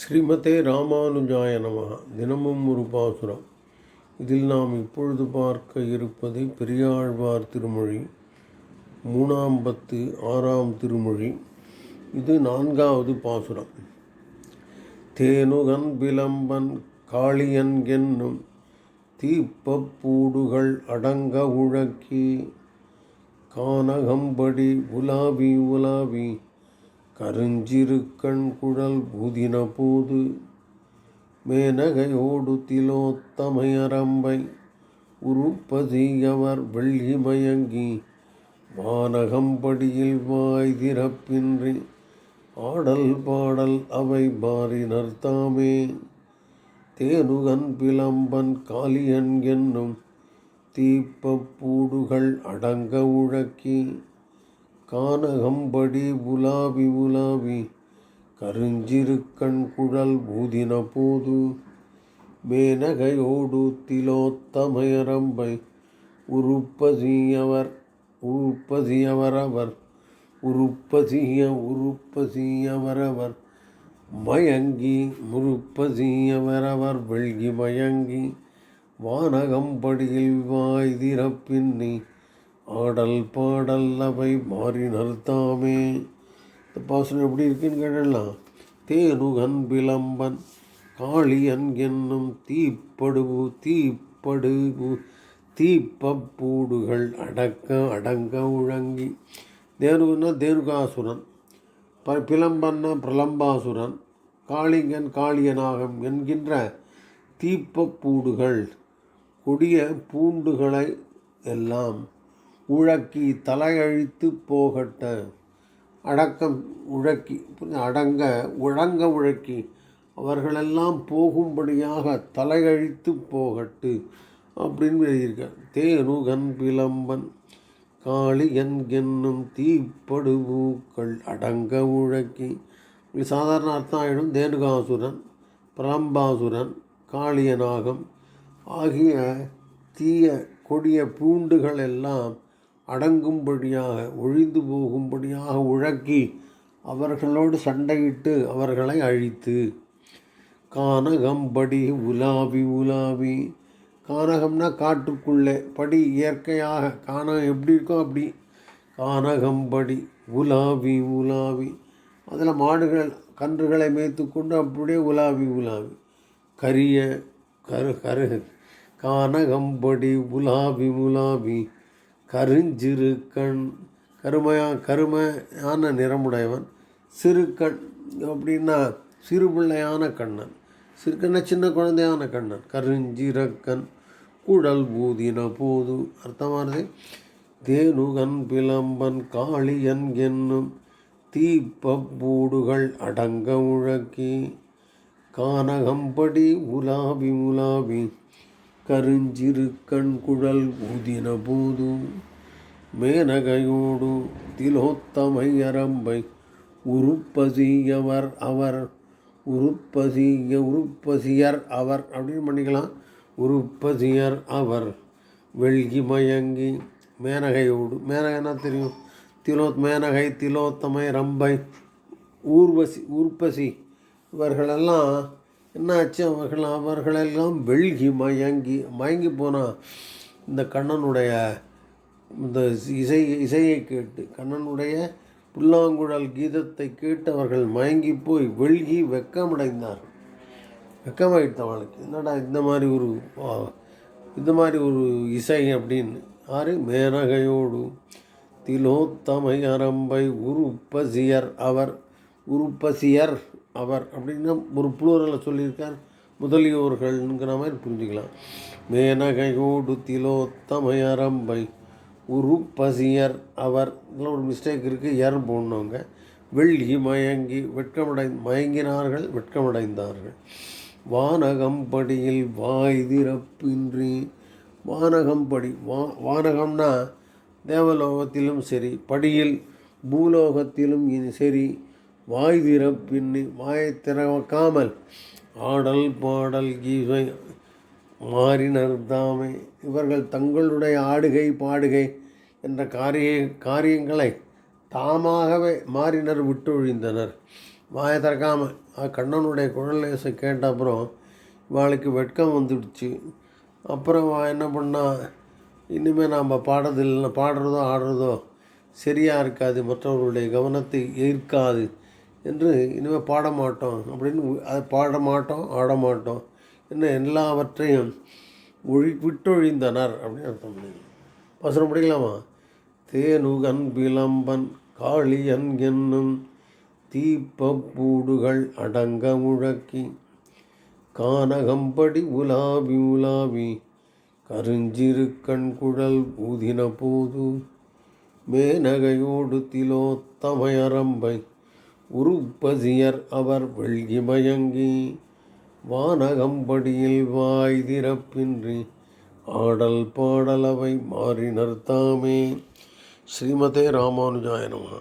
ஸ்ரீமதே ராமானுஜாய நம. தினமும் ஒரு பாசுரம். இதில் நாம் இப்பொழுது பார்க்க இருப்பது பெரியாழ்வார் திருமொழி மூணாம் பத்து ஆறாம் திருமொழி இது நான்காவது பாசுரம். தேனுகன் விளம்பன் காளியன் என்னும் தீப்பப்பூடுகள் அடங்க உழக்கி கானகம்படி உலாவி உலாவி கருஞ்சிறுக்கண் குழல் பூதின போது மேனகையோடு திலோத்தமையரம்பை உருப்பதியவர் வெள்ளி மயங்கி வானகம்படியில் வாய் திறப்பின்றி ஆடல் பாடல் அவை பாரினர் தாமே. தேனுகன் பிளம்பன் காளியன் என்னும் தீப்பப்பூடுகள் அடங்க உழக்கி கானகம்படி உலாவி உலாவி கருஞ்சிறுக்கண் குழல் ஊதின போது மேனகையோடு திலோத்தமயரம்பை உருப்பசியவர் உருப்பசியவரவர் உருப்பசிய உருப்பசியவரவர் மயங்கி முருப்பசியவரவர் வெள்கி மயங்கி வானகம்படியில் வாய் திறப்பின்னி ஆடல் பாடல் அவை மாறினர் தாமே இந்த பாசனம் எப்படி இருக்குன்னு கேட்டலாம் தேனுகன் விளம்பன் காளியன் என்னும் தீப்படுவு தீப்படுவு தீப்பப்பூடுகள் அடக்க அடங்க உழங்கி. தேனுகன்னா தேனுகாசுரன் ப பிளம்பன்னா பிரலம்பாசுரன் காளிங்கன் காளியனாகம் என்கின்ற தீப்பப்பூடுகள் கொடிய பூண்டுகளை எல்லாம் உழக்கி தலையழித்து போகட்ட. அடக்கம் உழக்கி அடங்க உழங்க உழக்கி அவர்களெல்லாம் போகும்படியாக தலையழித்து போகட்டு அப்படின்னு எழுதியிருக்கார். தேனுகன் பிளம்பன் காளியன் என்னும் தீப்படுபூக்கள் அடங்க உழக்கி சாதாரண அர்த்தம் ஆகிடும் தேனுகாசுரன் பிரலம்பாசுரன் காளியனாகம் ஆகிய தீய கொடிய பூண்டுகள் எல்லாம் அடங்கும்படியாக ஒழிந்து போகும்படியாக உழக்கி அவர்களோடு சண்டையிட்டு அவர்களை அழித்து. கானகம்படி உலாவி உலாவி. கானகம்னா காட்டுக்குள்ளே படி இயற்கையாக. கானகம் எப்படி இருக்கோ அப்படி. கானகம்படி உலாவி உலாவி. அதில் மாடுகள் கன்றுகளை மேய்த்து கொண்டு அப்படியே உலாவி உலாவி. கரிய கரு கரு. கானகம்படி உலாவி உலாவி. கருஞ்சிறு கண் கருமையா கருமையான நிறமுடையவன் சிறு கண் அப்படின்னா சிறு பிள்ளையான கண்ணன் சிறுக்கண்ண சின்ன குழந்தையான கண்ணன் கருஞ்சிறக்கண் குடல் பூதின போது அர்த்தமானது தேனுகன் பிளம்பன் காளியன் என்னும் தீப்பப்பூடுகள் அடங்க உழக்கி கானகம்படி உலாவி உலாவி கருஞ்சிறு கண் குழல் ஊதின போது மேனகையோடு திலோத்தமையரம்பை உருப்பசியவர் அவர் உருப்பசிய உருப்பசியர் அவர் அப்படின்னு பண்ணிக்கலாம். உருப்பசியர் அவர் வெள்கி மயங்கி மேனகையோடு மேனகைனா தெரியும்? திலோத் மேனகை திலோத்தமை ரம்பை ஊர்வசி உற்பசி இவர்களெல்லாம் என்னாச்சு அவர்கள்? அவர்களெல்லாம் வெள்கி மயங்கி மயங்கி போனால் இந்த கண்ணனுடைய இந்த இசை இசையை கேட்டு கண்ணனுடைய புல்லாங்குழல் கீதத்தை கேட்டு அவர்கள் மயங்கி போய் வெள்கி வெக்கமடைந்தார் வெக்கமாயிடுத்து அவளுக்கு என்னடா இந்த மாதிரி ஒரு இந்த மாதிரி ஒரு இசை அப்படின்னு ஆறு மேனகையோடு திலோத்தமை அரம்பை உருப்பசியர் அவர் உருப்பசியர் அவர் அப்படின்னா ஒரு புளூரில் சொல்லியிருக்கார் முதலியோர்கள்ங்கிற மாதிரி புரிஞ்சுக்கலாம். மேனகையோடு உரு பசியர் அவர் இதெல்லாம் ஒரு மிஸ்டேக் இருக்குது எர் போடணுங்க. வெள்ளி மயங்கி வெட்கமடை மயங்கினார்கள் வெட்கமடைந்தார்கள். வானகம்படியில் வாய் திறப்பின்றி வானகம்படி வா வானகம்னா தேவலோகத்திலும் சரி படியில் பூலோகத்திலும் சரி வாய் திறப்பின்னி வாயை திறக்காமல் ஆடல் பாடல் கீசை மாறினர் தாமே. இவர்கள் தங்களுடைய ஆடுகை பாடுகை என்ற காரிய காரியங்களை தாமாகவே மாறினர் விட்டொழிந்தனர் வாயை திறக்காமல் கண்ணனுடைய குழலேசை கேட்ட அப்புறம் இவாளுக்கு வெட்கம் வந்துடுச்சு. அப்புறம் என்ன பண்ணா இனிமேல் நாம் பாடுறதில்லை பாடுறதோ ஆடுறதோ சரியாக இருக்காது. மற்றவர்களுடைய கவனத்தை ஈர்க்காது. என்று இனிமேல் பாடமாட்டோம் அப்படின்னு அது பாடமாட்டோம் ஆடமாட்டோம் என்ன எல்லாவற்றையும் ஒழி விட்டொழிந்தனர் அப்படின்னு அர்த்தம் பண்ணிக்கலாம் வசனம் படிக்கலாமா? தேனுகன் விளம்பன் காளியன் என்னும் தீப்பப்பூடுகள் அடங்க முழக்கி கானகம்படி உலாவி உலாவி கருஞ்சிறு கண்குழல் ஊதின போது மேனகையோடு திலோத்தமயரம்பை உருப்பசியர் அவர் வெள்ளி மயங்கி வானகம்படியில் வாய் திறப்பின்றி ஆடல் பாடலவை மாறினர் தாமே ஸ்ரீமதே ராமானுஜாயனமா